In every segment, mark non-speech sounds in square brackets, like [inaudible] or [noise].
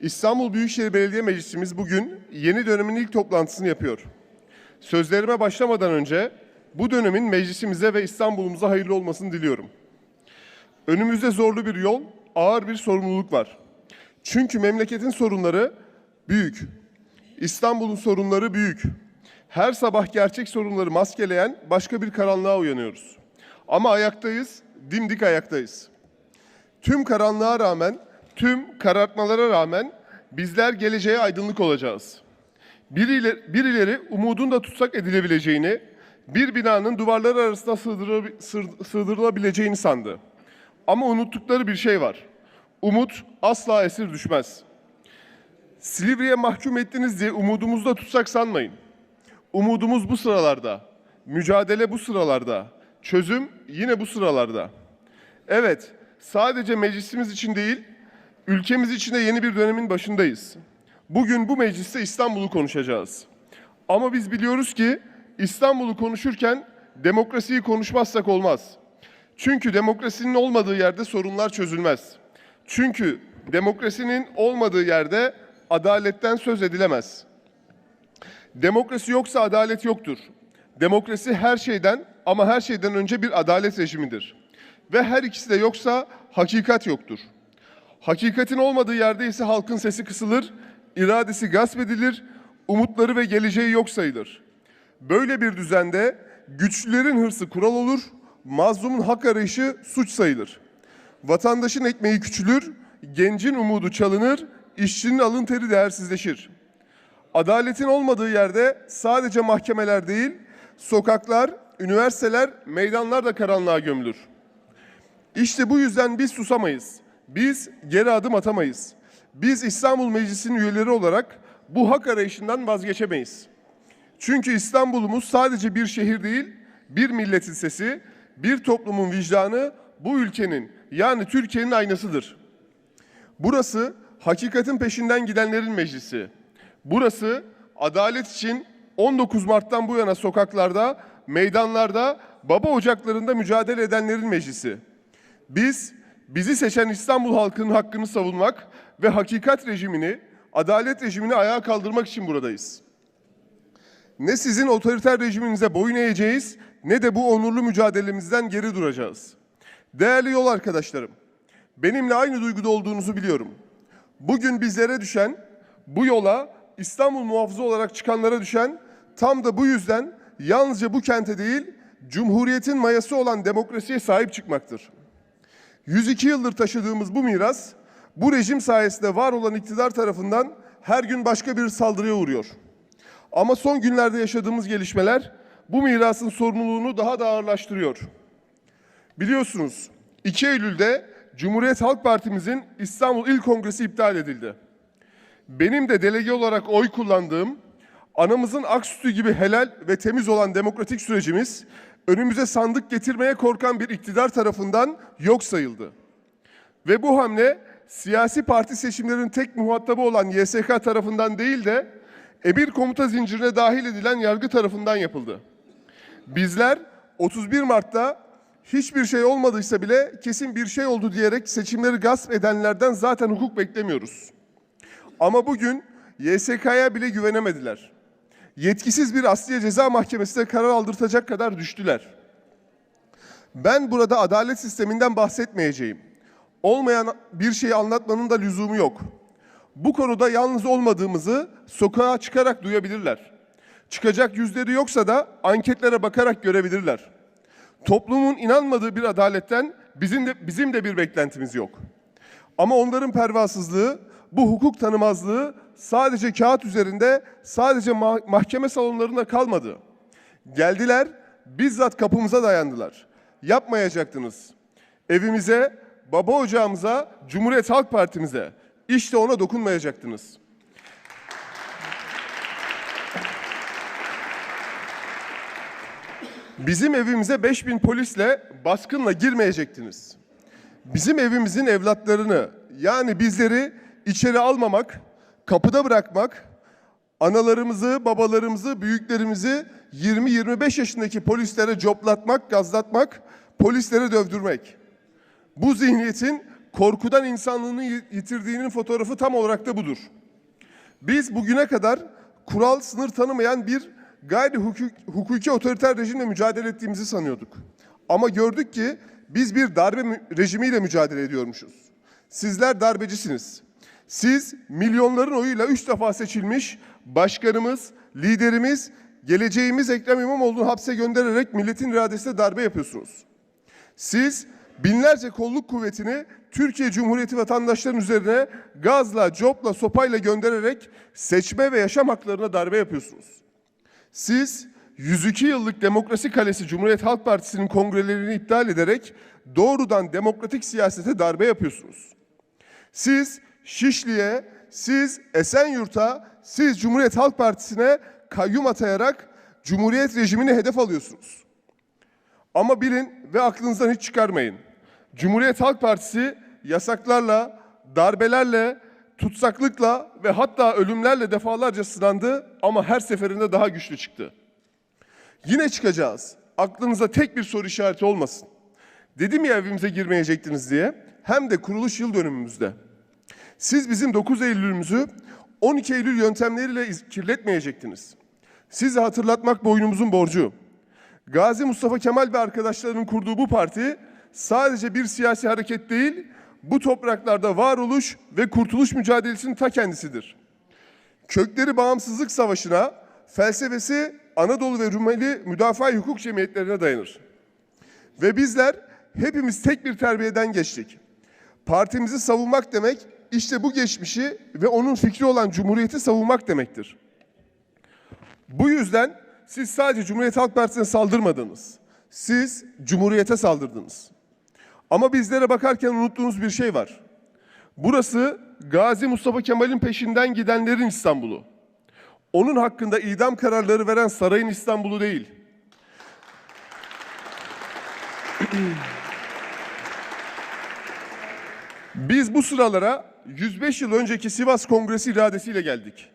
İstanbul Büyükşehir Belediye Meclisimiz bugün yeni dönemin ilk toplantısını yapıyor. Sözlerime başlamadan önce bu dönemin meclisimize ve İstanbul'umuza hayırlı olmasını diliyorum. Önümüzde zorlu bir yol, ağır bir sorumluluk var. Çünkü memleketin sorunları büyük. İstanbul'un sorunları büyük. Her sabah gerçek sorunları maskeleyen başka bir karanlığa uyanıyoruz. Ama ayaktayız, dimdik ayaktayız. Tüm karanlığa rağmen, tüm karartmalara rağmen bizler geleceğe aydınlık olacağız. Birileri, birileri umudun da tutsak edilebileceğini, bir binanın duvarları sır- sığdırılabileceğini sandı. Ama unuttukları bir şey var. Umut asla esir düşmez. Silivri'ye mahkum ettiniz diye umudumuzu da tutsak sanmayın. Umudumuz bu sıralarda. Mücadele bu sıralarda. Çözüm yine bu sıralarda. Evet, sadece meclisimiz için değil, ülkemiz için de yeni bir dönemin başındayız. Bugün bu mecliste İstanbul'u konuşacağız. Ama biz biliyoruz ki İstanbul'u konuşurken demokrasiyi konuşmazsak olmaz. Çünkü demokrasinin olmadığı yerde sorunlar çözülmez. Çünkü demokrasinin olmadığı yerde adaletten söz edilemez. Demokrasi yoksa adalet yoktur. Demokrasi her şeyden ama her şeyden önce bir adalet rejimidir. Ve her ikisi de yoksa hakikat yoktur. Hakikatin olmadığı yerde ise halkın sesi kısılır, iradesi gasp edilir, umutları ve geleceği yok sayılır. Böyle bir düzende güçlülerin hırsı kural olur, mazlumun hak arayışı suç sayılır. Vatandaşın ekmeği küçülür, gencin umudu çalınır, işçinin alın teri değersizleşir. Adaletin olmadığı yerde sadece mahkemeler değil, sokaklar, üniversiteler, meydanlar da karanlığa gömülür. İşte bu yüzden biz susamayız. Biz geri adım atamayız. Biz İstanbul Meclisi'nin üyeleri olarak bu hak arayışından vazgeçemeyiz. Çünkü İstanbul'umuz sadece bir şehir değil, bir milletin sesi, bir toplumun vicdanı, bu ülkenin yani Türkiye'nin aynasıdır. Burası hakikatin peşinden gidenlerin meclisi. Burası adalet için 19 Mart'tan bu yana sokaklarda, meydanlarda, baba ocaklarında mücadele edenlerin meclisi. Biz bizi seçen İstanbul halkının hakkını savunmak ve hakikat rejimini, adalet rejimini ayağa kaldırmak için buradayız. Ne sizin otoriter rejiminize boyun eğeceğiz ne de bu onurlu mücadelemizden geri duracağız. Değerli yol arkadaşlarım, benimle aynı duyguda olduğunuzu biliyorum. Bugün bizlere düşen, bu yola İstanbul muhafızı olarak çıkanlara düşen tam da bu yüzden yalnızca bu kente değil, Cumhuriyet'in mayası olan demokrasiye sahip çıkmaktır. 102 yıldır taşıdığımız bu miras, bu rejim sayesinde var olan iktidar tarafından her gün başka bir saldırıya uğruyor. Ama son günlerde yaşadığımız gelişmeler bu mirasın sorumluluğunu daha da ağırlaştırıyor. Biliyorsunuz 2 Eylül'de Cumhuriyet Halk Partimizin İstanbul İl Kongresi iptal edildi. Benim de delege olarak oy kullandığım, anamızın ak sütü gibi helal ve temiz olan demokratik sürecimiz önümüze sandık getirmeye korkan bir iktidar tarafından yok sayıldı. Ve bu hamle siyasi parti seçimlerinin tek muhatabı olan YSK tarafından değil de emir komuta zincirine dahil edilen yargı tarafından yapıldı. Bizler 31 Mart'ta hiçbir şey olmadıysa bile kesin bir şey oldu diyerek seçimleri gasp edenlerden zaten hukuk beklemiyoruz. Ama bugün YSK'ya bile güvenemediler. Yetkisiz bir Asliye Ceza Mahkemesi'ne karar aldırtacak kadar düştüler. Ben burada adalet sisteminden bahsetmeyeceğim. Olmayan bir şeyi anlatmanın da lüzumu yok. Bu konuda yalnız olmadığımızı sokağa çıkarak duyabilirler. Çıkacak yüzleri yoksa da anketlere bakarak görebilirler. Toplumun inanmadığı bir adaletten bizim de bizim de bir beklentimiz yok. Ama onların pervasızlığı, bu hukuk tanımazlığı sadece kağıt üzerinde, sadece ma- mahkeme salonlarında kalmadı. Geldiler, bizzat kapımıza dayandılar. Yapmayacaktınız. Evimize, baba ocağımıza, Cumhuriyet Halk Partimize, işte ona dokunmayacaktınız. Bizim evimize 5000 polisle, baskınla girmeyecektiniz. Bizim evimizin evlatlarını yani bizleri içeri almamak, kapıda bırakmak, analarımızı, babalarımızı, büyüklerimizi 20-25 yaşındaki polislere coplatmak, gazlatmak, polislere dövdürmek. Bu zihniyetin korkudan insanlığını yitirdiğinin fotoğrafı tam olarak da budur. Biz bugüne kadar kural sınır tanımayan bir gayri hukuk- hukuki otoriter rejimle mücadele ettiğimizi sanıyorduk. Ama gördük ki biz bir darbe rejimiyle mücadele ediyormuşuz. Sizler darbecisiniz. Siz milyonların oyuyla üç defa seçilmiş başkanımız, liderimiz, geleceğimiz Ekrem İmamoğlu'nu hapse göndererek milletin iradesine darbe yapıyorsunuz. Siz binlerce kolluk kuvvetini Türkiye Cumhuriyeti vatandaşlarının üzerine gazla, copla, sopayla göndererek seçme ve yaşam haklarına darbe yapıyorsunuz. Siz 102 yıllık demokrasi kalesi Cumhuriyet Halk Partisi'nin kongrelerini iptal ederek doğrudan demokratik siyasete darbe yapıyorsunuz. Siz Şişli'ye, siz Esenyurt'a, siz Cumhuriyet Halk Partisi'ne kayyum atayarak Cumhuriyet rejimini hedef alıyorsunuz. Ama bilin ve aklınızdan hiç çıkarmayın. Cumhuriyet Halk Partisi yasaklarla, darbelerle, tutsaklıkla ve hatta ölümlerle defalarca sınandı ama her seferinde daha güçlü çıktı. Yine çıkacağız. Aklınıza tek bir soru işareti olmasın. Dedim ya evimize girmeyecektiniz diye. Hem de kuruluş yıl dönümümüzde. Siz bizim 9 Eylül'ümüzü 12 Eylül yöntemleriyle iz- kirletmeyecektiniz. Sizi hatırlatmak boynumuzun borcu. Gazi Mustafa Kemal ve arkadaşlarının kurduğu bu parti sadece bir siyasi hareket değil, bu topraklarda varoluş ve kurtuluş mücadelesinin ta kendisidir. Kökleri bağımsızlık savaşına, felsefesi Anadolu ve Rumeli müdafaa hukuk cemiyetlerine dayanır. Ve bizler hepimiz tek bir terbiyeden geçtik. Partimizi savunmak demek işte bu geçmişi ve onun fikri olan cumhuriyeti savunmak demektir. Bu yüzden siz sadece Cumhuriyet Halk Partisi'ne saldırmadınız. Siz Cumhuriyete saldırdınız. Ama bizlere bakarken unuttuğunuz bir şey var. Burası Gazi Mustafa Kemal'in peşinden gidenlerin İstanbul'u. Onun hakkında idam kararları veren sarayın İstanbul'u değil. Biz bu sıralara 105 yıl önceki Sivas Kongresi iradesiyle geldik.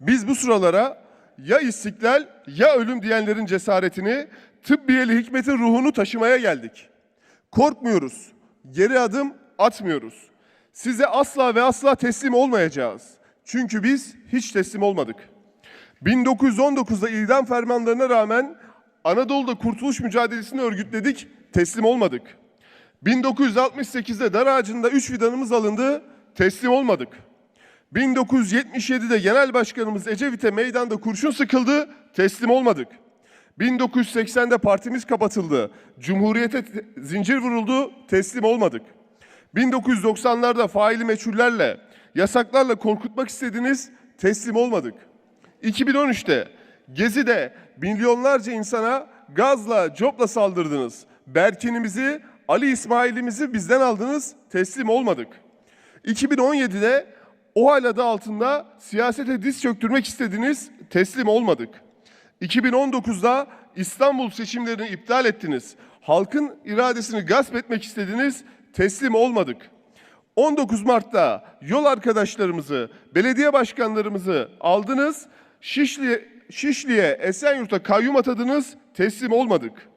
Biz bu sıralara ya istiklal ya ölüm diyenlerin cesaretini, tıbbiyeli hikmetin ruhunu taşımaya geldik. Korkmuyoruz, geri adım atmıyoruz. Size asla ve asla teslim olmayacağız. Çünkü biz hiç teslim olmadık. 1919'da idam fermanlarına rağmen Anadolu'da kurtuluş mücadelesini örgütledik, teslim olmadık. 1968'de dar ağacında 3 fidanımız alındı, teslim olmadık. 1977'de Genel Başkanımız Ecevit'e meydanda kurşun sıkıldı, teslim olmadık. 1980'de partimiz kapatıldı, Cumhuriyete te- zincir vuruldu, teslim olmadık. 1990'larda faili meçhullerle, yasaklarla korkutmak istediniz, teslim olmadık. 2013'te Gezi'de milyonlarca insana gazla, copla saldırdınız. Berkin'imizi, Ali İsmail'imizi bizden aldınız, teslim olmadık. 2017'de o hal adı altında siyasete diz çöktürmek istediniz, teslim olmadık. 2019'da İstanbul seçimlerini iptal ettiniz. Halkın iradesini gasp etmek istediniz, teslim olmadık. 19 Mart'ta yol arkadaşlarımızı, belediye başkanlarımızı aldınız, Şişli, Şişli'ye, Esenyurt'a kayyum atadınız, teslim olmadık.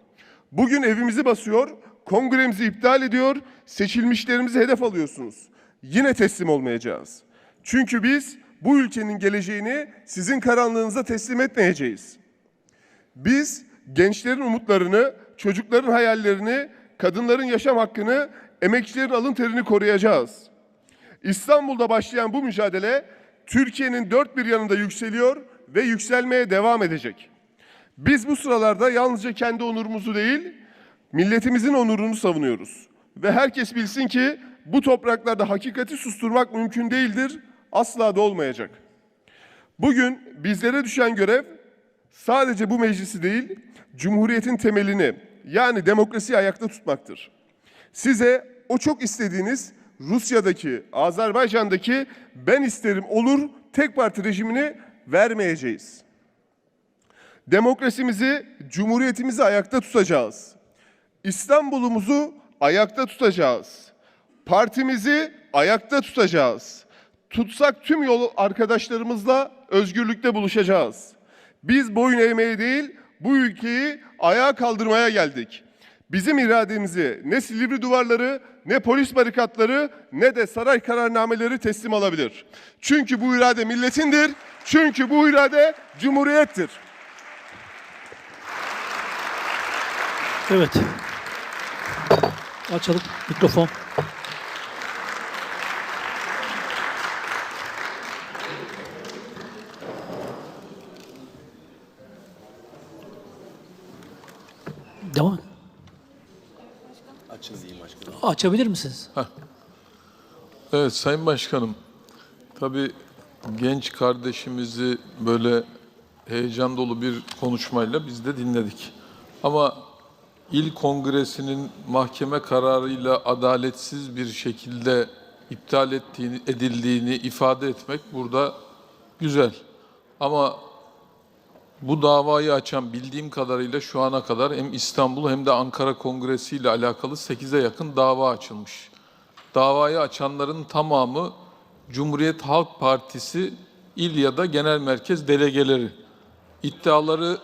Bugün evimizi basıyor, kongremizi iptal ediyor, seçilmişlerimizi hedef alıyorsunuz. Yine teslim olmayacağız. Çünkü biz bu ülkenin geleceğini sizin karanlığınıza teslim etmeyeceğiz. Biz gençlerin umutlarını, çocukların hayallerini, kadınların yaşam hakkını, emekçilerin alın terini koruyacağız. İstanbul'da başlayan bu mücadele Türkiye'nin dört bir yanında yükseliyor ve yükselmeye devam edecek. Biz bu sıralarda yalnızca kendi onurumuzu değil, milletimizin onurunu savunuyoruz. Ve herkes bilsin ki bu topraklarda hakikati susturmak mümkün değildir, asla da olmayacak. Bugün bizlere düşen görev sadece bu meclisi değil, Cumhuriyet'in temelini yani demokrasiyi ayakta tutmaktır. Size o çok istediğiniz Rusya'daki, Azerbaycan'daki ben isterim olur tek parti rejimini vermeyeceğiz. Demokrasimizi, cumhuriyetimizi ayakta tutacağız. İstanbul'umuzu ayakta tutacağız. Partimizi ayakta tutacağız. Tutsak tüm yol arkadaşlarımızla özgürlükte buluşacağız. Biz boyun eğmeye değil, bu ülkeyi ayağa kaldırmaya geldik. Bizim irademizi ne Silivri duvarları, ne polis barikatları, ne de saray kararnameleri teslim alabilir. Çünkü bu irade milletindir, çünkü bu irade cumhuriyettir. Evet. Açalım mikrofon. Devam. Açın diyeyim başkanım. Açabilir misiniz? Evet Sayın Başkanım, tabii genç kardeşimizi böyle heyecan dolu bir konuşmayla biz de dinledik. Ama il kongresinin mahkeme kararıyla adaletsiz bir şekilde iptal ettiğini, edildiğini ifade etmek burada güzel. Ama bu davayı açan bildiğim kadarıyla şu ana kadar hem İstanbul hem de Ankara Kongresi ile alakalı 8'e yakın dava açılmış. Davayı açanların tamamı Cumhuriyet Halk Partisi il ya da genel merkez delegeleri. İddiaları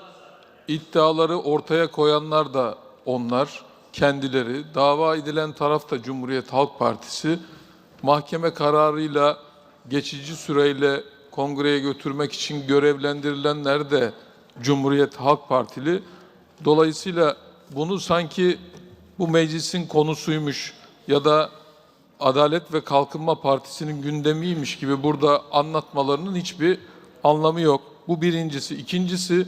iddiaları ortaya koyanlar da onlar kendileri. Dava edilen taraf da Cumhuriyet Halk Partisi. Mahkeme kararıyla geçici süreyle kongreye götürmek için görevlendirilenler de Cumhuriyet Halk Partili. Dolayısıyla bunu sanki bu meclisin konusuymuş ya da Adalet ve Kalkınma Partisi'nin gündemiymiş gibi burada anlatmalarının hiçbir anlamı yok. Bu birincisi. İkincisi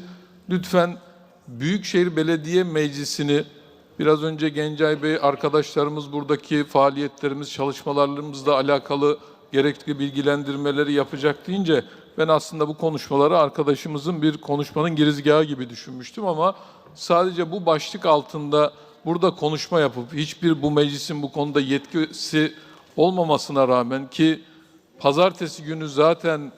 lütfen Büyükşehir Belediye Meclisi'ni biraz önce Gencay Bey arkadaşlarımız buradaki faaliyetlerimiz, çalışmalarımızla alakalı gerekli bilgilendirmeleri yapacak deyince ben aslında bu konuşmaları arkadaşımızın bir konuşmanın girizgahı gibi düşünmüştüm ama sadece bu başlık altında burada konuşma yapıp hiçbir bu meclisin bu konuda yetkisi olmamasına rağmen ki pazartesi günü zaten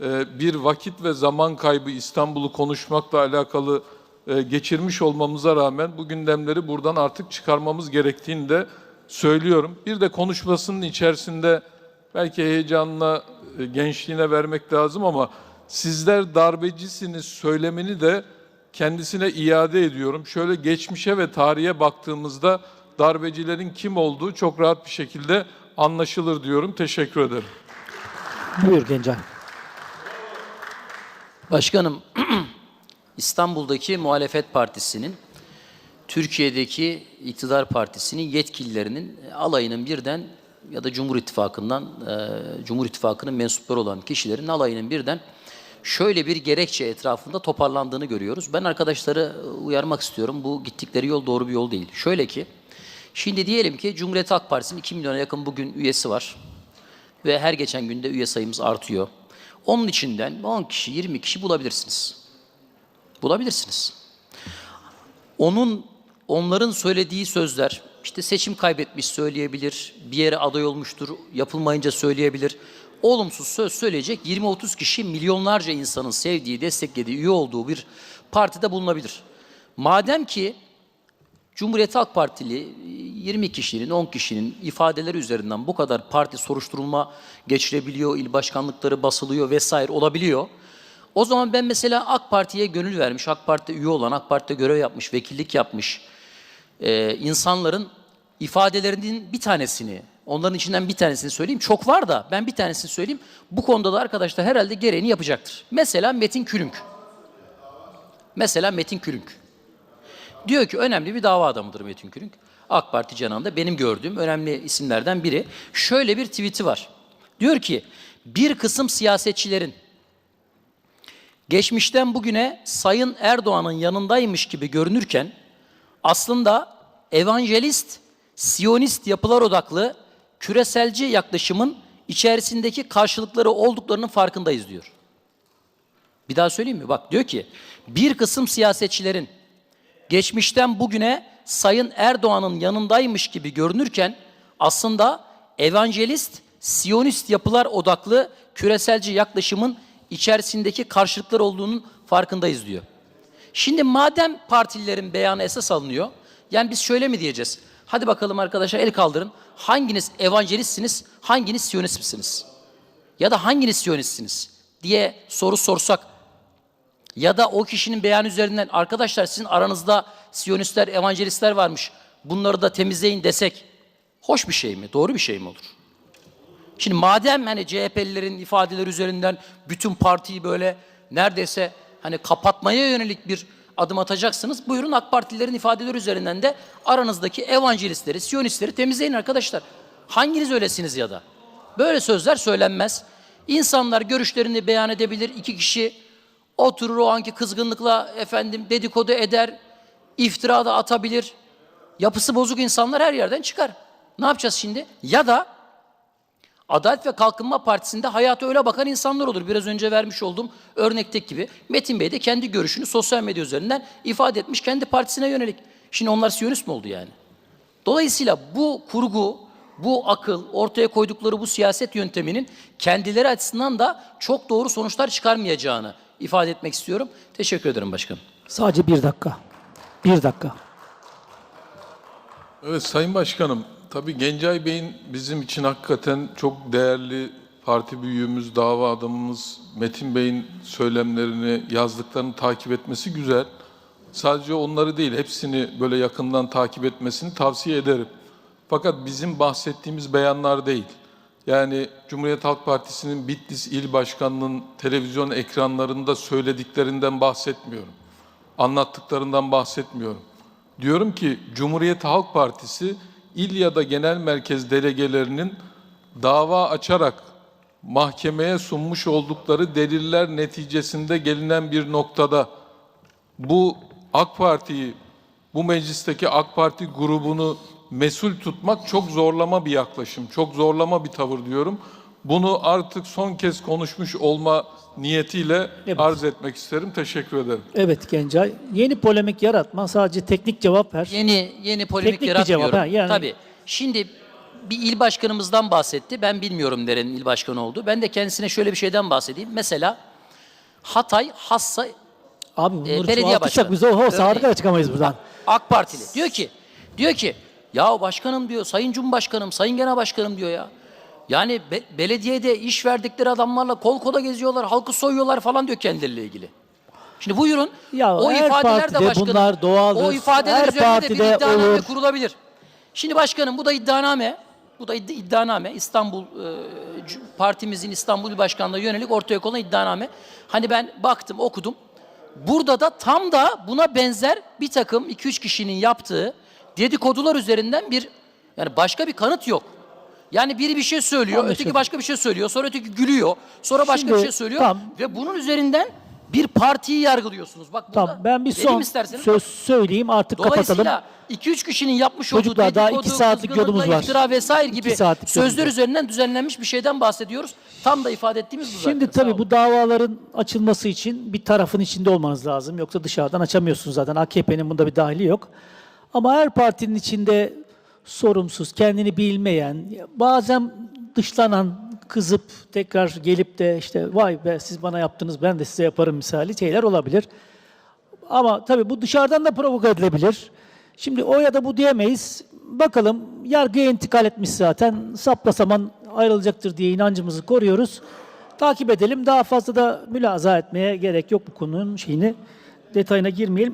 e, bir vakit ve zaman kaybı İstanbul'u konuşmakla alakalı e, geçirmiş olmamıza rağmen bu gündemleri buradan artık çıkarmamız gerektiğini de söylüyorum. Bir de konuşmasının içerisinde belki heyecanla e, gençliğine vermek lazım ama sizler darbecisiniz söylemini de kendisine iade ediyorum. Şöyle geçmişe ve tarihe baktığımızda darbecilerin kim olduğu çok rahat bir şekilde anlaşılır diyorum. Teşekkür ederim. Buyur Gencay. Başkanım, [clears throat] İstanbul'daki muhalefet partisinin, Türkiye'deki iktidar partisinin yetkililerinin alayının birden ya da Cumhur İttifakı'ndan, e, Cumhur İttifakı'nın mensupları olan kişilerin alayının birden şöyle bir gerekçe etrafında toparlandığını görüyoruz. Ben arkadaşları uyarmak istiyorum. Bu gittikleri yol doğru bir yol değil. Şöyle ki, şimdi diyelim ki Cumhuriyet Halk Partisi'nin 2 milyona yakın bugün üyesi var ve her geçen günde üye sayımız artıyor. Onun içinden 10 kişi, 20 kişi bulabilirsiniz. Bulabilirsiniz. Onun onların söylediği sözler işte seçim kaybetmiş söyleyebilir, bir yere aday olmuştur, yapılmayınca söyleyebilir. Olumsuz söz söyleyecek 20-30 kişi milyonlarca insanın sevdiği, desteklediği, üye olduğu bir partide bulunabilir. Madem ki Cumhuriyet Halk Partili 20 kişinin, 10 kişinin ifadeleri üzerinden bu kadar parti soruşturulma geçirebiliyor, il başkanlıkları basılıyor vesaire olabiliyor. O zaman ben mesela AK Parti'ye gönül vermiş, AK Parti'de üye olan, AK Parti'de görev yapmış, vekillik yapmış e, insanların ifadelerinin bir tanesini, onların içinden bir tanesini söyleyeyim. Çok var da ben bir tanesini söyleyeyim. Bu konuda da arkadaşlar herhalde gereğini yapacaktır. Mesela Metin Külünk. Mesela Metin Külünk. Diyor ki önemli bir dava adamıdır Metin Külünk. AK Parti canında benim gördüğüm önemli isimlerden biri. Şöyle bir tweet'i var. Diyor ki bir kısım siyasetçilerin geçmişten bugüne Sayın Erdoğan'ın yanındaymış gibi görünürken aslında evangelist, siyonist yapılar odaklı küreselci yaklaşımın içerisindeki karşılıkları olduklarının farkındayız diyor. Bir daha söyleyeyim mi? Bak diyor ki bir kısım siyasetçilerin geçmişten bugüne Sayın Erdoğan'ın yanındaymış gibi görünürken aslında evangelist, siyonist yapılar odaklı küreselci yaklaşımın içerisindeki karşılıklar olduğunun farkındayız diyor. Şimdi madem partililerin beyanı esas alınıyor, yani biz şöyle mi diyeceğiz? Hadi bakalım arkadaşlar el kaldırın. Hanginiz evangelistsiniz, hanginiz siyonist misiniz? Ya da hanginiz siyonistsiniz diye soru sorsak ya da o kişinin beyanı üzerinden arkadaşlar sizin aranızda siyonistler, evangelistler varmış. bunları da temizleyin desek hoş bir şey mi? Doğru bir şey mi olur? Şimdi madem hani CHP'lilerin ifadeleri üzerinden bütün partiyi böyle neredeyse hani kapatmaya yönelik bir adım atacaksınız. Buyurun AK Partililerin ifadeleri üzerinden de aranızdaki evangelistleri, siyonistleri temizleyin arkadaşlar. Hanginiz öylesiniz ya da? Böyle sözler söylenmez. İnsanlar görüşlerini beyan edebilir. İki kişi oturur o anki kızgınlıkla efendim dedikodu eder, iftira da atabilir. Yapısı bozuk insanlar her yerden çıkar. Ne yapacağız şimdi? Ya da Adalet ve Kalkınma Partisi'nde hayata öyle bakan insanlar olur. Biraz önce vermiş olduğum örnekteki gibi. Metin Bey de kendi görüşünü sosyal medya üzerinden ifade etmiş kendi partisine yönelik. Şimdi onlar Siyonist mi oldu yani? Dolayısıyla bu kurgu, bu akıl, ortaya koydukları bu siyaset yönteminin kendileri açısından da çok doğru sonuçlar çıkarmayacağını ifade etmek istiyorum. Teşekkür ederim başkanım. Sadece bir dakika. Bir dakika. Evet Sayın Başkanım, tabii Gencay Bey'in bizim için hakikaten çok değerli parti büyüğümüz, dava adamımız Metin Bey'in söylemlerini, yazdıklarını takip etmesi güzel. Sadece onları değil, hepsini böyle yakından takip etmesini tavsiye ederim. Fakat bizim bahsettiğimiz beyanlar değil. Yani Cumhuriyet Halk Partisi'nin Bitlis İl Başkanı'nın televizyon ekranlarında söylediklerinden bahsetmiyorum. Anlattıklarından bahsetmiyorum. Diyorum ki Cumhuriyet Halk Partisi il ya da genel merkez delegelerinin dava açarak mahkemeye sunmuş oldukları deliller neticesinde gelinen bir noktada bu AK Parti'yi, bu meclisteki AK Parti grubunu mesul tutmak çok zorlama bir yaklaşım, çok zorlama bir tavır diyorum. Bunu artık son kez konuşmuş olma niyetiyle Evet. arz etmek isterim. Teşekkür ederim. Evet Gencay. Yeni polemik yaratma. Sadece teknik cevap ver. Yeni yeni polemik Teknik bir yaratmıyorum. cevap, ha, yani- Tabii. Şimdi bir il başkanımızdan bahsetti. Ben bilmiyorum nerenin il başkanı oldu. Ben de kendisine şöyle bir şeyden bahsedeyim. Mesela Hatay Hassa Abi bunları belediye çoğaltırsak başkanı. biz oho Örneğin. sağa çıkamayız buradan. AK Partili. Diyor ki, diyor ki ya başkanım diyor, sayın cumhurbaşkanım, sayın genel başkanım diyor ya. Yani be- belediyede iş verdikleri adamlarla kol kola geziyorlar, halkı soyuyorlar falan diyor kendileriyle ilgili. Şimdi buyurun. Ya o ifadeler de partide başkanım. bunlar doğaldır. O ifadeler Her üzerinde de bir partide iddianame olur. kurulabilir. Şimdi başkanım bu da iddianame. Bu da iddi- iddianame. İstanbul e, partimizin İstanbul İl Başkanlığı'na yönelik ortaya konulan iddianame. Hani ben baktım, okudum. Burada da tam da buna benzer bir takım 2-3 kişinin yaptığı dedikodular üzerinden bir yani başka bir kanıt yok. Yani biri bir şey söylüyor, Anlaşıldı. öteki başka bir şey söylüyor, sonra öteki gülüyor, sonra başka Şimdi, bir şey söylüyor tamam. ve bunun üzerinden bir partiyi yargılıyorsunuz. Bak burada Tamam ben bir son isterseniz. söz söyleyeyim artık kapatalım. Dolayısıyla 2-3 kişinin yapmış Çocuklar, olduğu daha dedikodu, iki saatlik yolumuz var. iftira vesaire gibi sözler var. üzerinden düzenlenmiş bir şeyden bahsediyoruz. Tam da ifade ettiğimiz bu zaten. Şimdi Sağ tabii bu davaların açılması için bir tarafın içinde olmanız lazım. Yoksa dışarıdan açamıyorsunuz zaten. AKP'nin bunda bir dahili yok. Ama her partinin içinde sorumsuz, kendini bilmeyen, bazen dışlanan, kızıp tekrar gelip de işte vay be siz bana yaptınız ben de size yaparım misali şeyler olabilir. Ama tabii bu dışarıdan da provoke edilebilir. Şimdi o ya da bu diyemeyiz. Bakalım yargıya intikal etmiş zaten. Sapla saman ayrılacaktır diye inancımızı koruyoruz. Takip edelim. Daha fazla da mülaza etmeye gerek yok bu konunun şeyini. Detayına girmeyelim.